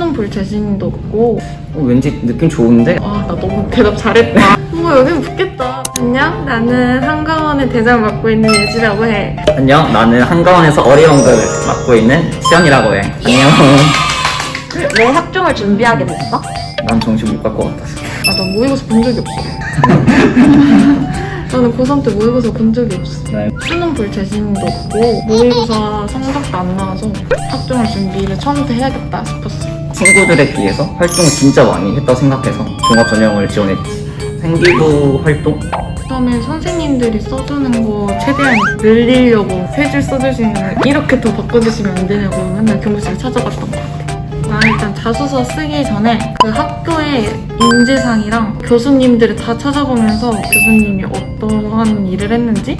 수능 볼 자신도 없고 어, 왠지 느낌 좋은데? 아 나 너무 대답 잘했다 뭔가 여기는 붙겠다 안녕 나는 한가원의 대장 맡고 있는 예지라고 해 안녕, 나는 한가원에서 어리연극을 맡고 있는 시연이라고 해. 안녕. 왜 학종을 준비하게 됐어? 난 정신 못 갈 것 같아서. 아 나 모의고사 본 적이 없어 나는 고3 때 모의고사 본 적이 없어 네. 수능 볼 자신도 없고 모의고사 성적도 안 나와서 학종을 준비를 처음부터 해야겠다 싶었어 친구들에 비해서 활동을 진짜 많이 했다고 생각해서 종합 전형을 지원했지. 생기부 활동? 처음에 선생님들이 써주는 거 최대한 늘리려고 세 줄 써주시면 이렇게 더 바꿔주시면 안 되냐고 맨날 교무실에 찾아갔던 것 같아. 나 일단 자소서 쓰기 전에 그 학교의 인재상이랑 교수님들을 다 찾아보면서 교수님이 어떠한 일을 했는지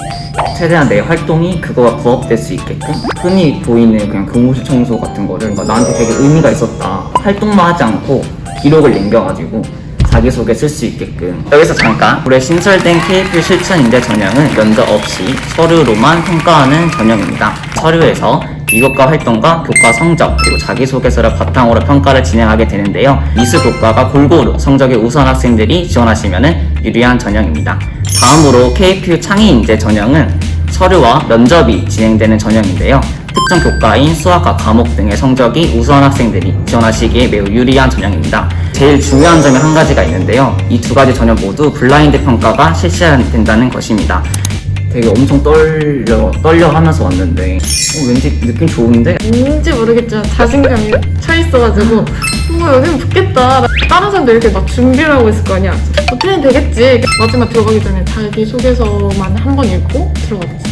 최대한 내 활동이 그거와 부합될 수 있게끔 흔히 보이는 그냥 교무실 청소 같은 거를 뭔가 나한테 되게 의미가 있었다 활동만 하지 않고 기록을 남겨가지고 자기소개 쓸 수 있게끔. 여기서 잠깐. 올해 신설된 KP 실천 인재 전형은 면접 없이 서류로만 평가하는 전형입니다. 서류에서 이것과 활동과 교과 성적 그리고 자기소개서를 바탕으로 평가를 진행하게 되는데요. 미술 교과가 골고루 성적이 우수한 학생들이 지원하시면 유리한 전형입니다. 다음으로 KPU 창의 인재 전형은 서류와 면접이 진행되는 전형인데요. 특정 교과인 수학과 과목 등의 성적이 우수한 학생들이 지원하시기에 매우 유리한 전형입니다. 제일 중요한 점이 한 가지가 있는데요. 이 두 가지 전형 모두 블라인드 평가가 실시된다는 것입니다. 되게 엄청 떨려, 떨려 하면서 왔는데, 어, 왠지 느낌 좋은데? 뭔지 모르겠지만 자신감이 차 있어가지고 뭔가 여기는 붙겠다. 다른 사람도 이렇게 막 준비를 하고 있을 거 아니야. 어떻게든 되겠지. 마지막 들어가기 전에 자기 소개서만 한 번 읽고 들어갔지.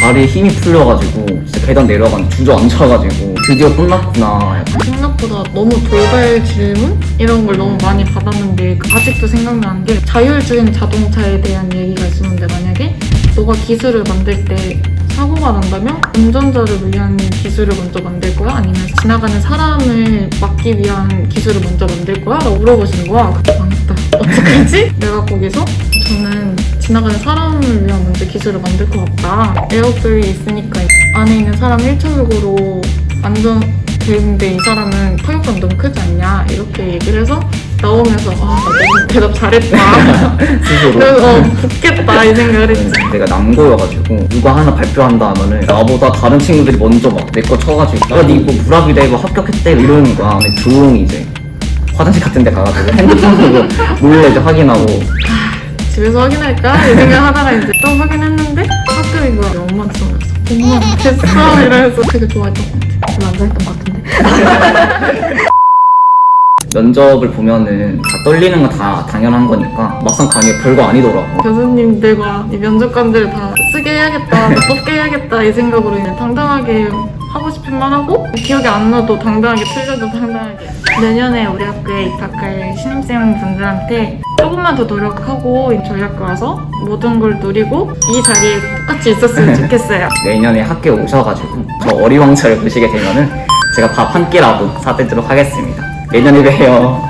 다리에 힘이 풀려가지고, 진짜 계단 내려가는 주저앉혀가지고, 드디어 끝났구나. 생각보다 너무 돌발 질문 이런 걸 너무 많이 받았는데 아직도 생각나는 게 자율주행 자동차에 대한 얘기가 있었는데 만약에 너가 기술을 만들 때 사고가 난다면 운전자를 위한 기술을 먼저 만들 거야? 아니면 지나가는 사람을 막기 위한 기술을 먼저 만들 거야? 라고 물어보시는 거야. 그때 망했다. 어떡하지? 내가 거기서 저는 지나가는 사람을 위한 먼저 기술을 만들 것 같다. 에어백이 있으니까 안에 있는 사람 1차적으로 안전 되는데 이 사람은 타격감 너무 크지 않냐 이렇게 얘기를 해서 나오면서 아 너무 대답 잘했다. 스스로. 그래서 어, 붙겠다 이 생각을 했지. 내가 남고여가지고 누가 하나 발표한다 하면은 나보다 다른 친구들이 먼저 막 내 거 쳐가지고 야 니뭐 불합이다 이거 합격했대 이러는 거야. 근데 조용히 이제 화장실 같은 데 가가지고 핸드폰으로 몰래 이제 확인하고. 집에서 확인할까? 이 생각하다가 이제 또 확인했는데 합격인 거야? 엄마한테 전화했어. 엄마 됐어? 이러면서 되게 좋아했던 것 같아. 별로 안 좋아했던 것 같은데. 면접을 보면은 다 떨리는 건 다 당연한 거니까 막상 가니까 별거 아니더라고. 교수님들과 이 면접관들 다 쓰게 해야겠다, 다 뽑게 해야겠다 이 생각으로 이제 당당하게 하고 싶은 말 하고 기억이 안 나도 당당하게 틀려도 당당하게. 내년에 우리 학교에 입학할 신입생 분들한테 조금만 더 노력하고 저희 학교 와서 모든 걸 누리고 이 자리에 똑같이 있었으면 좋겠어요. 내년에 학교에 오셔가지고 저 어리광철을 보시게 되면은 제가 밥 한 끼라도 사드리도록 하겠습니다 내년에 봬요